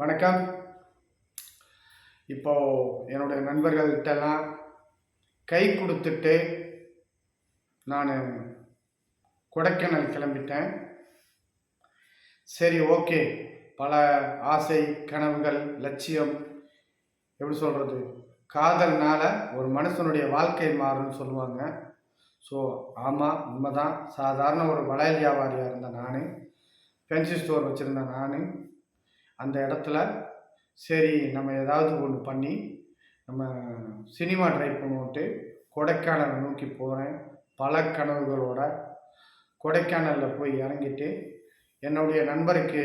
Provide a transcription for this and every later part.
வணக்கம். இப்போ என்னுடைய நண்பர்கள்ட்டெல்லாம் கை கொடுத்துட்டு நான் கொடைக்கானல் கிளம்பிட்டேன். சரி ஓகே. பல ஆசை கனவுகள் லட்சியம் எப்படி சொல்கிறது காதல்னால ஒரு மனுஷனுடைய வாழ்க்கை மாறும்னு சொல்லுவாங்க. ஸோ ஆமாம் உண்மைதான். சாதாரண ஒரு வளையல் வியாபாரியாக இருந்த நான் ஃபென்சி ஸ்டோர் வச்சுருந்த நான் அந்த இடத்துல சரி நம்ம ஏதாவது ஒன்று பண்ணி நம்ம சினிமா ட்ரை பண்ணுவோன்ட்டு கொடைக்கானலை நோக்கி போகிறேன் பல கனவுகளோட கொடைக்கானலில் போய் இறங்கிட்டு என்னுடைய நண்பருக்கு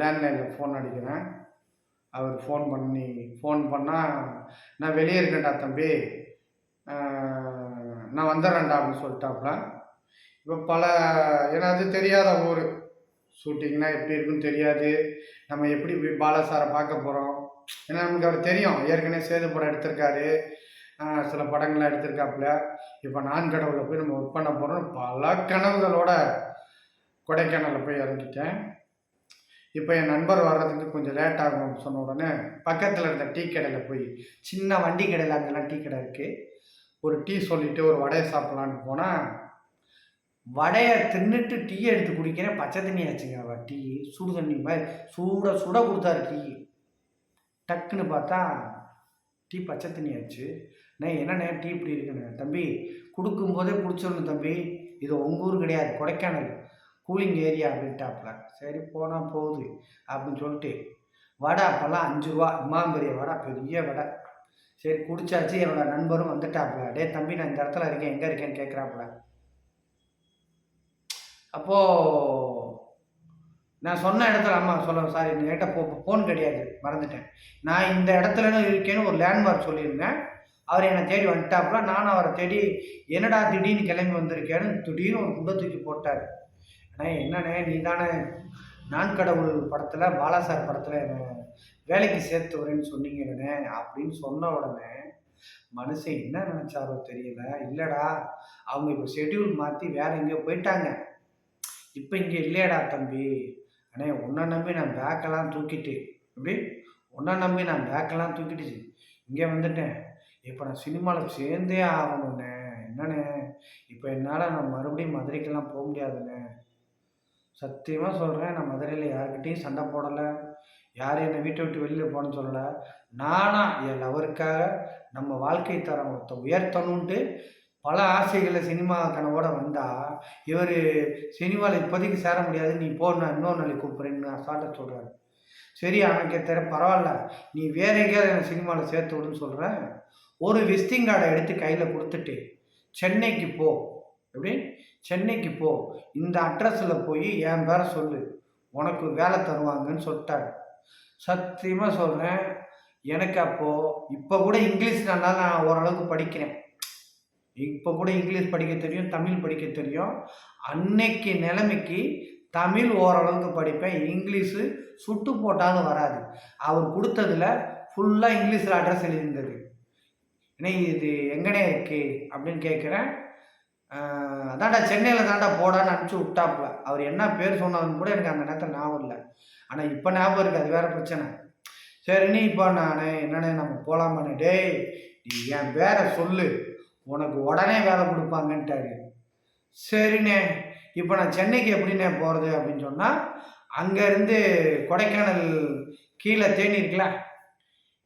லேண்ட்லைனில் ஃபோன் அடிக்கிறேன். அவர் ஃபோன் பண்ணி ஃபோன் பண்ணால் நான் வெளியே இருக்கேன்டா தம்பி. நான் வந்துடுறேன்டா அப்படின்னு சொல்லிட்டாப்புல. இப்போ பல ஏன்னா அது தெரியாத ஊர். ஷூட்டிங்னா எப்படி இருக்குன்னு தெரியாது. நம்ம எப்படி போய் பாலசாரை பார்க்க போகிறோம் ஏன்னா நமக்கு அவர் தெரியும். ஏற்கனவே சேது படம் எடுத்திருக்காரு. சில படங்கள்லாம் எடுத்திருக்காப்புல. இப்போ நான் கடவுளில் போய் நம்ம ஒர்க் பண்ண போகிறோம் பல கனவுகளோட கொடைக்கானலில் போய் இறங்கிட்டேன். இப்போ என் நண்பர் வர்றதுக்கு கொஞ்சம் லேட் ஆகும் சொன்ன உடனே பக்கத்தில் இருந்த டீ கடையில் போய் சின்ன வண்டி கடையில் அங்கெல்லாம் டீ கடை இருக்குது ஒரு டீ சொல்லிவிட்டு ஒரு வடையை சாப்பிட்லான்னு போனால் வடையை தின்னுட்டு டீ எடுத்து குடிக்கிறேன். பச்சை தண்ணி ஆச்சுங்க. டீ சுடு தண்ணி மாதிரி சூட சுட கொடுத்தாரு டீ. டக்குன்னு பார்த்தா டீ பச்சை தண்ணி ஆச்சு. நான் என்னண்ணே டீ இப்படி இருக்குண்ணே தம்பி கொடுக்கும்போதே குடிச்சிடணும் தம்பி. இது உங்கள் ஊர் கிடையாது கொடைக்கானல். Cooling area அப்படின்ட்டாப்புல. சரி போனால் போகுது அப்படின்னு சொல்லிட்டு வடை அப்போல்லாம் அஞ்சு ரூபா. இம்மாம் பெரிய வடை பெரிய வடை. சரி குடிச்சாச்சு. என்னோடய நண்பரும் வந்துட்டாப்புல. டே தம்பி நான் இந்த இடத்துல இருக்கேன். எங்கே இருக்கேன்னு கேட்குறாப்புல அப்போது நான் சொன்ன இடத்துல அம்மா சொல்ல சாரி என்கிட்ட போ ஃபோன் கிடையாது மறந்துட்டேன். நான் இந்த இடத்துல இருக்கேன்னு ஒரு லேண்ட்மார்க் சொல்லியிருந்தேன். அவர் என்னை தேடி வந்துட்டாப்புல நானும் அவரை தேடி என்னடா திடீர்னு கிளம்பி வந்திருக்கேன்னு திடீர்னு ஒரு குண்டை தூக்கி போட்டார். அண்ணே என்னண்ணே நீ தானே நான் கடவுள் படத்தில் பாலாசார் படத்தில் என்னை வேலைக்கு சேர்த்து வரேன்னு சொன்னீங்கண்ணே அப்படின்னு சொன்ன உடனே மனுஷன் என்ன நினச்சாரோ தெரியல. இல்லைடா அவங்க இப்போ ஷெட்யூல் மாற்றி வேற எங்கேயோ போயிட்டாங்க. இப்போ இங்கே இல்லையடா தம்பி. அண்ணே உன்னை நம்பி நான் பேக்கெல்லாம் தூக்கிட்டு அப்படி உன்னை நம்பி நான் பேக்கெல்லாம் தூக்கிட்டு இங்கே வந்துட்டேன். இப்போ நான் சினிமாவில் சேர்ந்தே ஆகணுண்ணே என்னண்ணே? இப்போ என்னால் நான் மறுபடியும் மதுரைக்கெல்லாம் போக முடியாதுண்ணே. சத்தியமாக சொல்கிறேன் நான் மதுரையில் யாருக்கிட்டேயும் சண்டை போடலை. யாரும் என்னை வீட்டை விட்டு வெளியில் போகணும்னு சொல்லலை. நானாக என் லவருக்காக நம்ம வாழ்க்கை தரம் ஒருத்த உயர்த்தணுன்ட்டு பல ஆசைகளை சினிமா கனவோட வந்தால் இவர் சினிமாவில் இப்போதைக்கு சேர முடியாது நீ போ நான் இன்னொரு நாளைக்கு கூப்பிட்றேன்னு அசால்ட்டாக சொல்கிறாரு சரி எனக்கு தெர பரவாயில்ல நீ வேற எங்கேயாவது எனக்கு சினிமாவில் சேர்த்து விடுன்னு சொல்கிறேன் ஒரு விசிட்டிங் கார்டை எடுத்து கையில் கொடுத்துட்டு சென்னைக்கு போ. எப்படி? சென்னைக்கு போ. இந்த அட்ரஸில் போய் என் பேரை சொல்லு. உனக்கு வேலை தருவாங்கன்னு சொல்லிட்டாரு. சத்தியமாக சொல்கிறேன் எனக்கு அப்போது இப்போ கூட இங்கிலீஷ் நல்லா நான் ஓரளவுக்கு படிக்கிறேன். இப்போ கூட இங்கிலீஷ் படிக்க தெரியும் தமிழ் படிக்க தெரியும். அன்னைக்கு நிலைமைக்கு தமிழ் ஓரளவுக்கு படிப்பேன் இங்கிலீஷு சுட்டு போட்டாலும் வராது. அவர் கொடுத்ததுல ஃபுல்லாக இங்கிலீஷில் அட்ரஸ் எழுதியிருந்தது. ஏன்னா இது எங்கனே இருக்கு? அப்படின்னு கேட்குறேன். அதான்டா சென்னையில் தான்டா போடான்னு அனுப்பிச்சி விட்டாப்புல. அவர் என்ன பேர் சொன்னதுன்னு கூட எனக்கு அந்த நேரத்தில் ஞாபகம் இல்லை. ஆனால் இப்போ ஞாபகம் இருக்குது அது வேறு பிரச்சனை. சரின்னு இப்போ நான் என்னண்ணே நம்ம போகலாமான்னு டேய் நீ என் பேரை சொல்லு. உனக்கு உடனே வேலை கொடுப்பாங்கன்ட்டாரு. சரிண்ணே இப்போ நான் சென்னைக்கு எப்படிண்ணே போகிறது அப்படின்னு சொன்னால் அங்கேருந்து கொடைக்கானல் கீழே தேனி இருக்குல்ல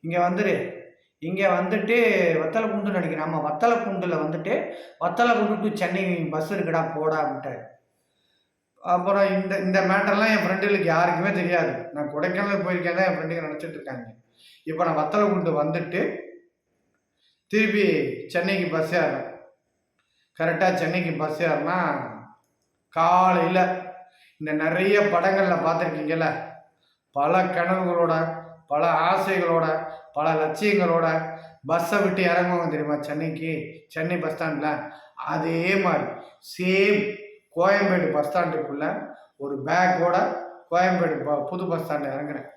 இங்கே வந்துடு இங்கே வந்துட்டு வத்தலைக்குண்டு நினைக்கிறேன். ஆமாம் வத்தலைக்குண்டில் வந்துட்டு வத்தலைக்குண்டு டு சென்னை பஸ் இருக்குடா போடா அப்படின்ட்டாரு. அப்புறம் இந்த இந்த மேட்டர்லாம் என் ஃப்ரெண்டுகளுக்கு யாருக்குமே தெரியாது. நான் கொடைக்கானல் போயிருக்கேன் தான் என் ஃப்ரெண்டுங்க நினச்சிட்டு இருக்காங்க. இப்போ நான் வத்தலைக்குண்டு வந்துட்டு திருப்பி சென்னைக்கு பஸ் ஏறுறேன் கரெக்டாக சென்னைக்கு பஸ் ஏறினா காலையில் இந்த நிறைய படங்களில் பார்த்துருக்கீங்கல்ல? பல கனவுகளோட பல ஆசைகளோட பல லட்சியங்களோட பஸ்ஸை விட்டு இறங்குவாங்க தெரியுமா சென்னைக்கு? சென்னை பஸ் ஸ்டாண்டில் அதே மாதிரி சேம் கோயம்பேடு பஸ் ஸ்டாண்டுக்குள்ளே ஒரு பேக்கோட கோயம்பேடு ப- புது பஸ் ஸ்டாண்டில் இறங்குறேன்.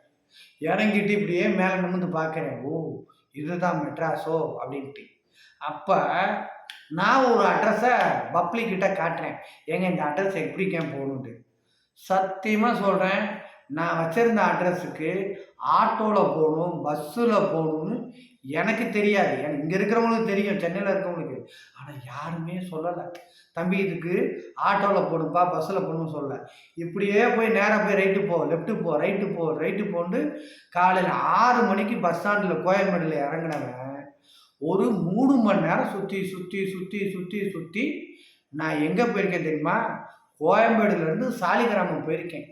இறங்கிட்டு இப்படியே மேலே நிமிர்ந்து பார்க்குறேன். ஓ இதுதான் மெட்ராஸோ அப்படின்ட்டு. அப்போ நான் ஒரு அட்ரஸை பப்ளிக்கிட்ட காட்டுறேன். ஏங்க இந்த அட்ரஸ் எப்படிக்கேன் போகணுன்ட்டு சத்தியமாக சொல்கிறேன் நான் வச்சுருந்த அட்ரஸுக்கு ஆட்டோவில் போகணும் பஸ்ஸில் போகணும்னு எனக்கு தெரியாது. எனக்கு இங்கே இருக்கிறவங்களுக்கு தெரியும் சென்னையில் இருக்கவங்களுக்கு ஆனால் யாருமே சொல்லலை. தம்பி இதுக்கு ஆட்டோவில் போடுப்பா பஸ்ஸில் போகணும்னு சொல்லலை இப்படியே போய் நேராக போய் ரைட்டு போ லெஃப்ட்டு போ ரைட்டு போ ரைட்டு போண்டு காலையில் ஆறு மணிக்கு பஸ் ஸ்டாண்டில் கோயம்பேடில் இறங்கினவன் ஒரு மூணு மணி நேரம் சுற்றி சுற்றி சுற்றி சுற்றி சுற்றி நான் எங்கே போயிருக்கேன் தெரியுமா? கோயம்பேடுலேருந்து சாலிகிராமம் போயிருக்கேன்.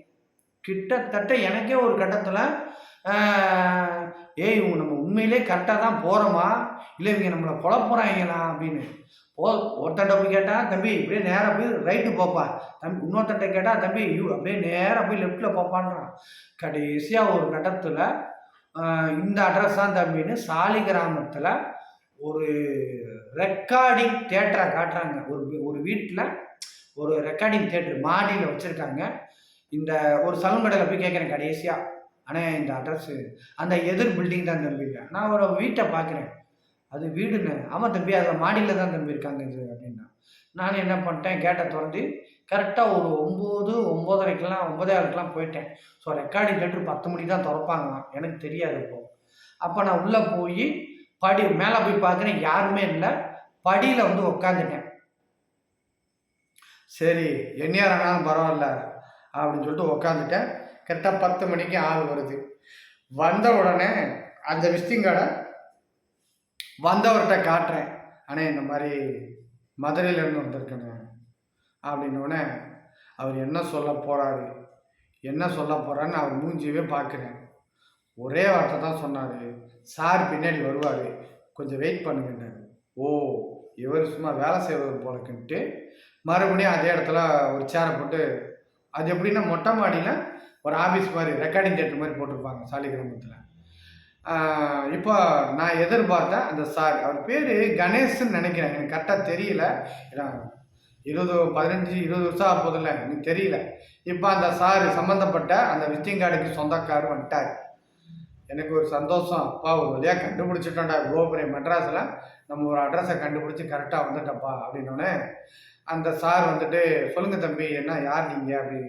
கிட்டத்தட்ட எனக்கே ஒரு கட்டத்தில் ஏய் இவங்க நம்ம உண்மையிலே கரெக்டாக தான் போகிறோமா இல்லை இவங்க நம்மளை கொலை போகிறாங்களா அப்படின்னு. போ ஒருத்தன்ட்ட போய் கேட்டால் தம்பி இப்படியே நேராக போய் ரைட்டு போப்பா. தம்பி இன்னொருத்தன்ட்ட கேட்டால் தம்பி யூ அப்படியே நேராக போய் லெஃப்ட்டில் போப்பான்றான். கடைசியாக ஒரு கட்டத்தில் இந்த அட்ரஸ் தான் தம்பின்னு சாலி கிராமத்தில் ஒரு ரெக்கார்டிங் தேட்டரை காட்டுறாங்க. ஒரு வீ- ஒரு வீட்டில் ஒரு ரெக்கார்டிங் தேட்டர் மாடியில் வச்சுருக்காங்க. இந்த ஒரு சலூன் கடையில் போய் கேட்குறேன் கடைசியாக ஆனால் இந்த அட்ரஸ்ஸு அந்த எதிர் பில்டிங் தான் தம்பியிருக்கேன் நான் ஒரு வீட்டை பார்க்குறேன். அது வீடுன்னு. ஆமாம் தம்பி அதில் மாடியில் தான் தம்பி இருக்காங்க இது அப்படின்னா. நான் என்ன பண்ணிட்டேன் கேட்டை திறந்து கரெக்டாக ஒரு ஒம்பது ஒம்போதரைக்கெல்லாம் ஒம்பதே போயிட்டேன். ஸோ ரெக்கார்டிங் லெட்ரு பத்து மணிக்கு தான் திறப்பாங்களாம். எனக்கு தெரியாது இப்போ. அப்போ நான் உள்ளே போய் படி மேலே போய் பார்க்குறேன் யாருமே இல்லை. படியில் வந்து உக்காந்துட்டேன். சரி எந்நேரம்னாலும் பரவாயில்ல அப்படின்னு சொல்லிட்டு உக்காந்துட்டேன். கரெக்டாக பத்து மணிக்கு ஆள் வருது. வந்த உடனே அந்த விசிட்டிங் கார்டை வந்தவர்கிட்ட காட்டுறேன். ஆனால் இந்த மாதிரி மதுரையிலேருந்து வந்திருக்கேண்ணே அப்படின்னோடனே அவர் என்ன சொல்ல போகிறாரு என்ன சொல்ல போகிறான்னு அவர் மூஞ்சியவே பார்க்குறேன் ஒரே வார்த்தை தான் சொன்னார். சார் பின்னாடி வருவார். கொஞ்சம் வெயிட் பண்ணுங்கன்னாரு ஓ இவர் சும்மா வேலை செய்வது போலக்குன்ட்டு மறுபடியும் அதே இடத்துல ஒரு சேரை போட்டு அது எப்படின்னா மொட்டை மாடியில் ஒரு ஆஃபீஸ் மாதிரி ரெக்கார்டிங் தேட்டர் மாதிரி போட்டிருப்பாங்க சாலிகிராமத்தில் இப்போ நான் எதிர்பார்த்தேன் அந்த சார் அவர் பேர் கணேஷ்ன்னு நினைக்கிறேன். எனக்கு கரெக்டாக தெரியல. ஏன்னா இருபது பதினஞ்சு இருபது வருஷம் ஆக எனக்கு தெரியல. இப்போ அந்த சார் சம்மந்தப்பட்ட அந்த விசிட்டிங் கார்டுக்கு சொந்தக்கார் வந்துட்டார். எனக்கு ஒரு சந்தோஷம். அப்பா ஒரு வழியாக கண்டுபிடிச்சிட்டோம்டா கோபுரம் மெட்ராஸில். நம்ம ஒரு அட்ரஸை கண்டுபிடிச்சி கரெக்டாக வந்துட்டப்பா அப்படின்னோடனே அந்த சார் வந்துட்டு சொல்லுங்கள் தம்பி என்ன யார் நீங்கள் அப்படி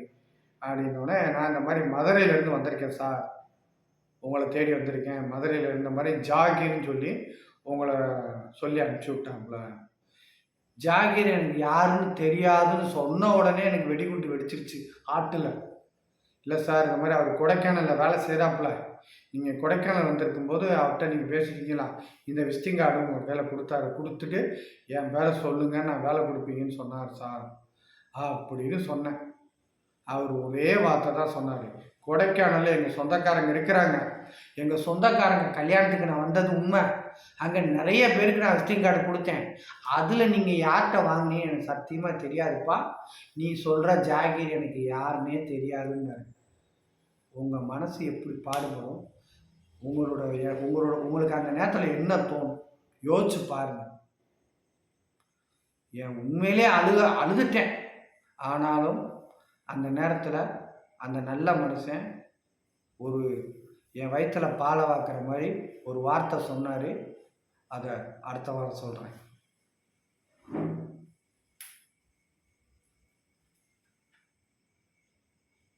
அப்படின்னோடனே நான் இந்த மாதிரி மதுரையிலேருந்து வந்திருக்கேன் சார் உங்களை தேடி வந்திருக்கேன். மதுரையில் இருந்த மாதிரி ஜாகிர்னு சொல்லி உங்களை சொல்லி அனுப்பிச்சி விட்டாங்கள ஜாகிர் எனக்கு யாருன்னு தெரியாதுன்னு சொன்ன உடனே எனக்கு வெடிகுண்டு வெடிச்சிருச்சு ஆட்டில் இல்லை சார் இந்த மாதிரி அவர் கொடைக்கானலில் வேலை செய்கிறாப்புல நீங்கள் கொடைக்கானல் வந்திருக்கும்போது அவர்கிட்ட நீங்கள் பேசிட்டீங்களா? இந்த விசிட்டிங் கார்டு உங்கள் வேலை கொடுத்தாரு. கொடுத்துட்டு என் வேலை சொல்லுங்க நான் வேலை கொடுப்பீங்கன்னு சொன்னார் சார் அப்படின்னு சொன்னேன். அவர் ஒரே வார்த்தை தான் சொன்னார். கொடைக்கானலில் எங்கள் சொந்தக்காரங்க இருக்கிறாங்க. எங்கள் சொந்தக்காரங்க கல்யாணத்துக்கு நான் வந்தது உண்மை. அங்கே நிறைய பேருக்கு நான் விசிட்டிங் கார்டு கொடுத்தேன். அதில் நீங்கள் யார்கிட்ட வாங்கினீங்க? எனக்கு சத்தியமாக தெரியாதுப்பா. நீ சொல்கிற ஜாகிர் எனக்கு யாருமே தெரியாதுன்னாரு. உங்கள் மனசு எப்படி பாடுபடும் உங்களோட உங்களோட உங்களுக்கு அந்த நேரத்தில் என்ன தோணும்? யோசிச்சு பாருங்கள் என் உண்மையிலே அழுக அழுதுட்டேன். ஆனாலும் அந்த நேரத்தில் அந்த நல்ல மனுஷன் ஒரு என் வயிற்றில் பாலை வாக்குற மாதிரி ஒரு வார்த்தை சொன்னார். அதை அடுத்த வாரம் சொல்கிறேன்